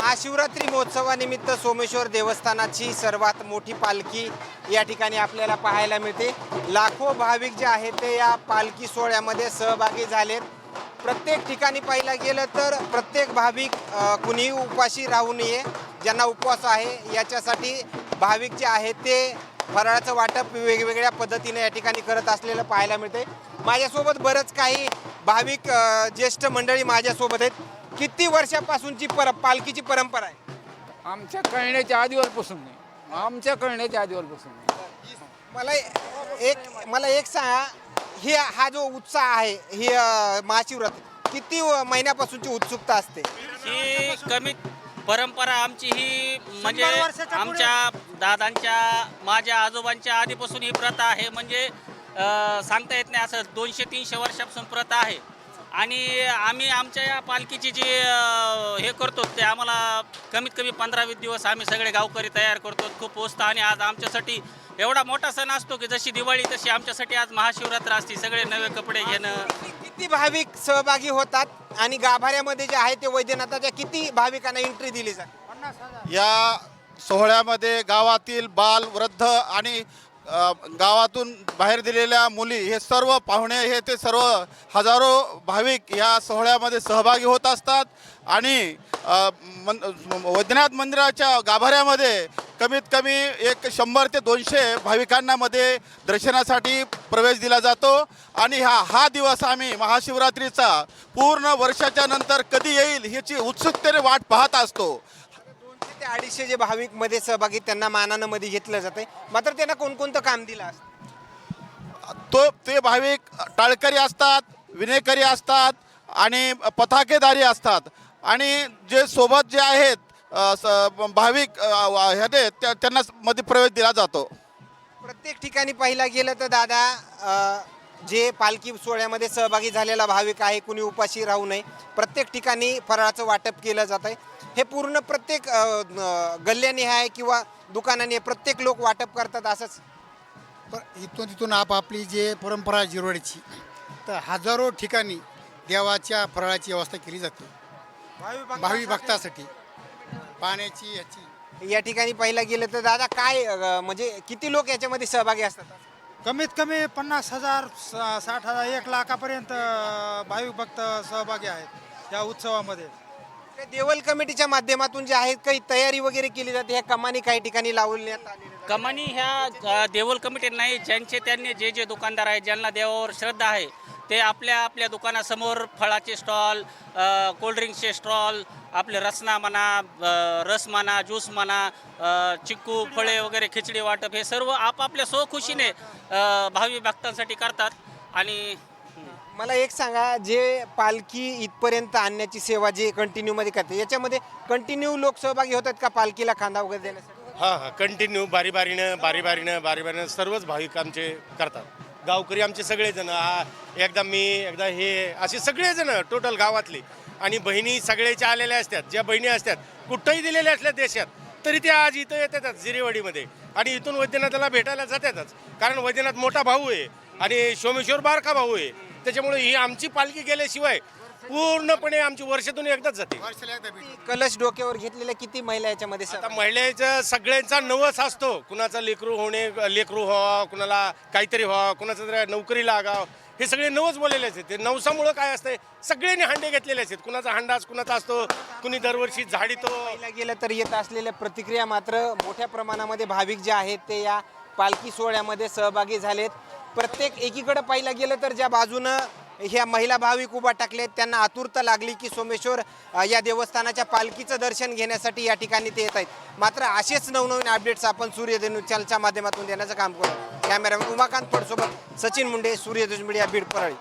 महाशिवरात्री महोत्सवानिमित्त सोमेश्वर देवस्थानाची सर्वात मोठी पालखी या ठिकाणी आपल्याला पाहायला मिळते. लाखो भाविक जे आहेत ते या पालखी सोहळ्यामध्ये सहभागी झालेत. प्रत्येक ठिकाणी पाहिलं गेलं तर प्रत्येक भाविक कुणीही उपाशी राहू नये ज्यांना उपवास आहे याच्यासाठी भाविक जे आहेत ते फराळाचं वाटप वेगवेगळ्या पद्धतीने या ठिकाणी करत असलेलं पाहायला मिळते माझ्यासोबत बरंच काही भाविक ज्येष्ठ मंडळी माझ्यासोबत आहेत. किती वर्षापासूनची पर पालखीची परंपरा आहे? आमच्या कळण्याच्या आधीवरपासून नाही. आमच्या कळण्याच्या आधीवरपासून नाही. मला एक मला एक सांगा ही हा जो उत्साह आहे ही अ, महाशिवरात्री किती व- महिन्यापासूनची उत्सुकता असते? ही कमीत परंपरा आमची ही म्हणजे आमच्या दादांच्या माझ्या आजोबांच्या आधीपासून ही प्रथा आहे. म्हणजे अ, सांगता येत नाही असं दोनशे तीनशे वर्षापासून प्रथा आहे. आणि आम्ही आमच्या या पालखीची जी हे करतो ते आम्हाला कमीत कमी पंधरा वीस दिवस आम्ही सगळे गावकरी तयार करतो. खूप पोचतं आणि आज आमच्यासाठी एवढा मोठा सण असतो की जशी दिवाळी तशी आमच्यासाठी आज महाशिवरात्र असते. सगळे नवे कपडे घेणं. किती भाविक सहभागी होतात आणि गाभाऱ्यामध्ये जे आहे ते वैद्यनाथाच्या किती भाविकांना एंट्री दिली जाते? या सोहळ्यामध्ये गावातील बाल वृद्ध आणि गावातून बाहेर दिलेल्या मुली हे सर्व पाहुणे हे ते सर्व हजारो भाविक या सोहळ्यामध्ये सहभागी होत असतात. आणि मन वैद्यनाथ मंदिराच्या गाभाऱ्यामध्ये कमीत कमी एक शंभर ते दोनशे भाविकांनामध्ये दर्शनासाठी प्रवेश दिला जातो. आणि हा हा दिवस आम्ही महाशिवरात्रीचा पूर्ण वर्षाच्या नंतर कधी येईल ह्याची उत्सुकतेने वाट पाहत असतो. ते अडीचशे जे भाविकमध्ये सहभागी त्यांना मानानं मध्ये घेतलं जाते मात्र त्यांना कोणकोणतं काम दिलं असतं? तो ते भाविक टाळकरी असतात विनेकरी असतात आणि पताकेदारी असतात. आणि जे सोबत जे आहेत अ, स- भाविक अ, ह्याने त्या- त्यांना मध्ये प्रवेश दिला जातो. प्रत्येक ठिकाणी पाहिला गेलं तर दादा अ, जे पालखी सोहळ्यामध्ये सहभागी झालेला भाविक आहे कुणी उपाशी राहू नये. प्रत्येक ठिकाणी फराळाचं वाटप केलं जात आहे. हे पूर्ण प्रत्येक अ, न- गल्ल्यानिहाय किंवा दुकानाने प्रत्येक लोक वाटप करतात असंच. इथून तिथून आपापली जे परंपरा आहे जिरवाडीची तर हजारो ठिकाणी देवाच्या फराळाची व्यवस्था केली जाते. भावी भक्तासाठी? पाण्याची याची. या ठिकाणी पाहिलं गेलं तर दादा काय म्हणजे किती लोक याच्यामध्ये सहभागी असतात? कमीत कमी पन्नास हजार साठ हजार एक लाखापर्यंत भाविक भक्त सहभागी आहेत या उत्सवामध्ये. देवल कमिटीच्या माध्यमातून जे आहेत काही तयारी वगैरे केली जाते ह्या कमानी काही ठिकाणी लावण्यात आलेल्या आहेत. कमानी ह्या अ, देवल कमिटी नाही ज्यांचे त्यांनी जे जे दुकानदार आहेत ज्यांना देवावर श्रद्धा आहे ते आपल्या आपल्या दुकानासमोर फळाचे स्टॉल कोल्ड्रिंक्सचे स्टॉल आपले रसना म्हणा अ, रस म्हणा ज्यूस म्हणा अ, चिक्कू फळे वगैरे खिचडी वाटप हे सर्व आपापल्या स्वखुशीने अ, भावी भक्तांसाठी करतात आणि मला एक सांगा जे पालखी इथपर्यंत आणण्याची सेवा जे कंटिन्यू मध्ये करते याच्यामध्ये कंटिन्यू लोक सहभागी होतात का पालखीला खांदा वगैरे देण्यासाठी? हा हा कंटिन्यू बारी बारीनं बारी बारीनं बारी बारीनं सर्वच भाविक आमचे करतात. गावकरी आमचे सगळेजण हा एकदा मी एकदा हे असे सगळेजण टोटल गावातले आणि बहिणी सगळ्याच्या आलेल्या असतात ज्या बहिणी असतात कुठंही दिलेल्या असल्या देशात तरी ते आज इथं येतातच जिरेवाडीमध्ये. आणि इथून वैद्यनाथाला भेटायला जातातच कारण वैद्यनाथ मोठा भाऊ आहे आणि सोमेश्वर बारका भाऊ आहे. त्याच्यामुळे ही आमची पालखी गेल्याशिवाय पूर्णपणे आमची वर्षातून एकदाच जाते. कलश डोक्यावर घेतलेल्या किती महिला याच्यामध्ये आता? महिलेचा सगळ्यांचा नवस असतो. कुणाचा लेकरू होणे लेकरू व्हावा कुणाला काहीतरी व्हावं कुणाचं जरा नोकरी लागावं हे सगळे नवस बोललेले असतात ते नवसामुळं काय असतंय? सगळ्यांनी हांडे घेतलेले असतात कुणाचा हांडाच कुणाचा असतो कुणी दरवर्षी झाडीतो. पाहिला गेलं तर येत असलेल्या प्रतिक्रिया मात्र मोठ्या प्रमाणामध्ये भाविक जे आहेत ते या पालखी सोहळ्यामध्ये सहभागी झालेत. प्रत्येक एकीकडे पाहिलं गेलं तर ज्या बाजूनं ह्या महिला भाविक उभा टाकलेत त्यांना आतुरता लागली की सोमेश्वर या देवस्थानाच्या पालखीचं दर्शन घेण्यासाठी या ठिकाणी ते येत आहेत. मात्र असेच नवनवीन अपडेट्स आपण सूर्यधनु चॅनलच्या माध्यमातून देण्याचं काम करू. कॅमेरामॅन उमाकांत फडसोबत सचिन मुंडे सूर्यधनुष मीडिया बीड परळी.